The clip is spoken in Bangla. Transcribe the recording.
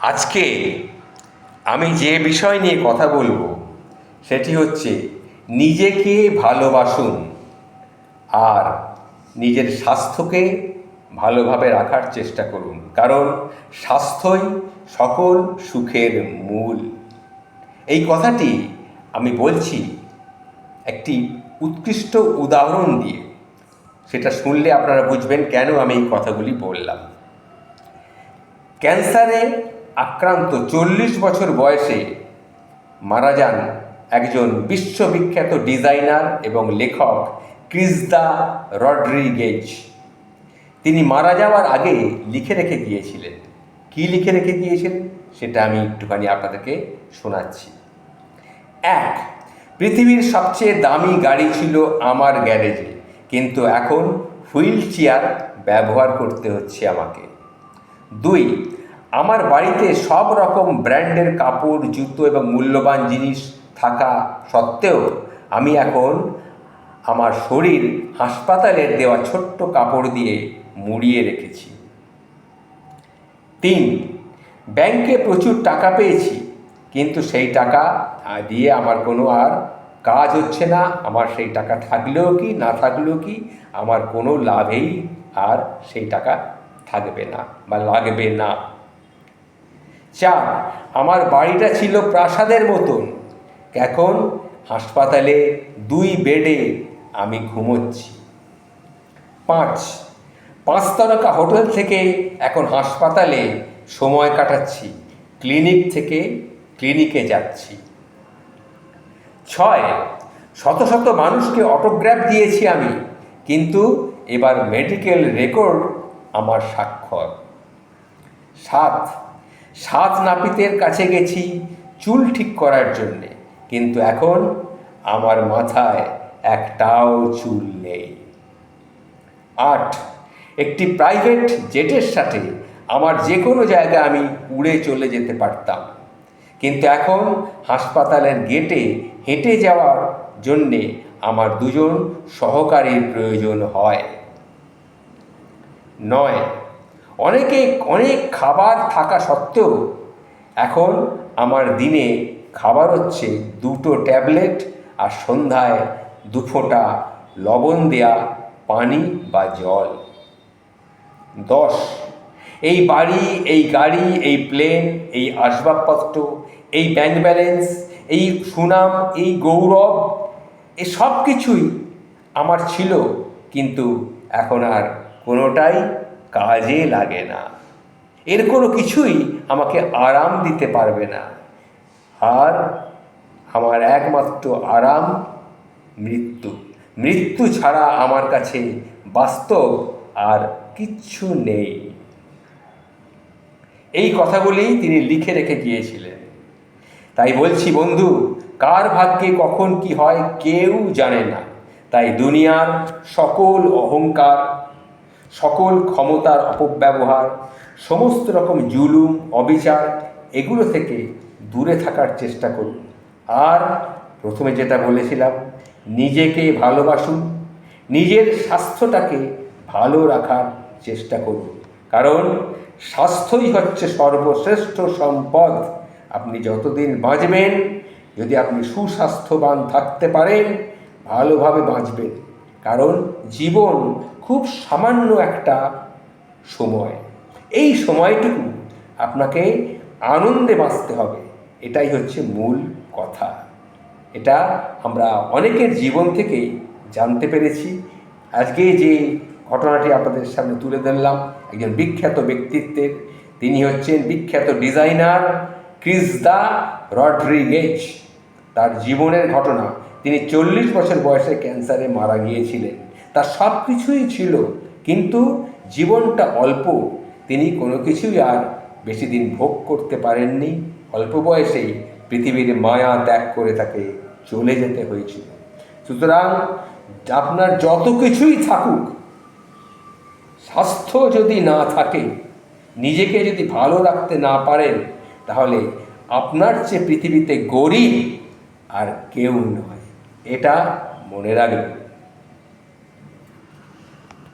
আজকে আমি যে বিষয় নিয়ে কথা বলব, সেটি হচ্ছে নিজেকে ভালোবাসুন আর নিজের স্বাস্থ্যকে ভালোভাবে রাখার চেষ্টা করুন। কারণ স্বাস্থ্যই সকল সুখের মূল। এই কথাটি আমি বলছি একটি উৎকৃষ্ট উদাহরণ দিয়ে। সেটা শুনলে আপনারা বুঝবেন কেন আমি এই কথাগুলি বললাম। ক্যান্সারে আক্রান্ত চল্লিশ বছর বয়সে মারা যান একজন বিশ্ববিখ্যাত ডিজাইনার এবং লেখক ক্রিস্দা রড্রিগেজ। তিনি মারা যাওয়ার আগে লিখে রেখে গিয়েছিলেন। কি লিখে রেখে গিয়েছিলেন সেটা আমি একটুখানি আপনাদেরকে শোনাচ্ছি। এক, পৃথিবীর সবচেয়ে দামি গাড়ি ছিল আমার গ্যারেজে, কিন্তু এখন হুইল চেয়ার ব্যবহার করতে হচ্ছে আমাকে। দুই আমার বাড়িতে সব রকম ব্র্যান্ডের কাপড়, জুতো এবং মূল্যবান জিনিস থাকা সত্ত্বেও আমি এখন আমার শরীর হাসপাতালের দেওয়া ছোট্ট কাপড় দিয়ে মুড়িয়ে রেখেছি। তিন, ব্যাংকে প্রচুর টাকা পেয়েছি, কিন্তু সেই টাকা দিয়ে আমার কোনো আর কাজ হচ্ছে না। আমার সেই টাকা থাকলেও কি, না থাকলেও কি, আমার কোনো লাভেই আর সেই টাকা থাকবে না বা লাগবে না। চার আমার বাড়িটা ছিল প্রাসাদের মতন। এখন হাসপাতালে দুই বেডে আমি ঘুমোচ্ছি। পাঁচ পাঁচ তারকা হোটেল থেকে এখন হাসপাতালে সময় কাটাচ্ছি। ক্লিনিক থেকে ক্লিনিকে যাচ্ছি। ছয়, শত শত মানুষকে অটোগ্রাফ দিয়েছি আমি, কিন্তু এবার মেডিকেল রেকর্ড আমার স্বাক্ষর। সাত সাত নাপিতের কাছে গেছি চুল ঠিক করার জন্যে। কিন্তু এখন আমার মাথায় একটাও চুল নেই। আট, একটি প্রাইভেট জেটের সাথে আমার যে কোনো জায়গায় আমি উড়ে চলে যেতে পারতাম। কিন্তু এখন হাসপাতালের গেটে হেঁটে যাওয়ার জন্যে আমার দুজন সহকারীর প্রয়োজন হয়। নয় অনেকে, অনেক খাবার থাকা সত্ত্বেও এখন আমার দিনে খাবার হচ্ছে দুটো ট্যাবলেট আর সন্ধ্যায় দুফোঁটা লবণ দেয়া পানি বা জল। দশ, এই বাড়ি, এই গাড়ি, এই প্লেন এই আসবাবপত্র, এই ব্যাংক ব্যালেন্স এই সুনাম, এই গৌরব, এ সব কিছুই আমার ছিল, কিন্তু এখন আর কোনোটাই কাজে লাগে না। এর কোনো কিছুই আমাকে আরাম দিতে পারবে না। আর আমার একমাত্র আরাম মৃত্যু। মৃত্যু ছাড়া আমার কাছে বাস্তব আর কিচ্ছু নেই। এই কথাগুলি তিনি লিখে রেখে গিয়েছিলেন। তাই বলছি, বন্ধু, কার ভাগ্যে কখন কি হয় কেউ জানে না। তাই দুনিয়ার সকল অহংকার সকল ক্ষমতার অপব্যবহার, সমস্ত রকম জুলুম, অবিচার, এগুলো থেকে দূরে থাকার চেষ্টা করুন। আর প্রথমে যেটা বলেছিলাম, নিজেকে ভালোবাসুন, নিজের স্বাস্থ্যটাকে ভালো রাখার চেষ্টা করুন। কারণ স্বাস্থ্যই হচ্ছে সর্বশ্রেষ্ঠ সম্পদ। আপনি যতদিন বাঁচবেন, যদি আপনি সুস্বাস্থ্যবান থাকতে পারেন, ভালোভাবে বাঁচবেন। কারণ জীবন খুব সামান্য একটা সময়। এই সময়টুকু আপনাকে আনন্দে বাঁচতে হবে, এটাই হচ্ছে মূল কথা। এটা আমরা অনেকের জীবন থেকেই জানতে পেরেছি। আজকে যে ঘটনাটি আপনাদের সামনে তুলে ধরলাম, একজন বিখ্যাত ব্যক্তিত্বের, তিনি হচ্ছেন বিখ্যাত ডিজাইনার ক্রিস ক্রিসদা রড্রিগেজ। তার জীবনের ঘটনা তিনি চল্লিশ বছর বয়সে ক্যান্সারে মারা গিয়েছিলেন। তার সব কিছুই ছিল, কিন্তু জীবনটা অল্প। তিনি কোনো কিছুই আর বেশি দিন ভোগ করতে পারেননি। অল্প বয়সেই পৃথিবীর মায়া ত্যাগ করে তাকে চলে যেতে হয়েছিল। সুতরাং আপনার যত কিছুই থাকুক, স্বাস্থ্য যদি না থাকে, নিজেকে যদি ভালো রাখতে না পারেন, তাহলে আপনার চেয়ে পৃথিবীতে গরিব আর কেউ নয়। এটা মনে রাখবেন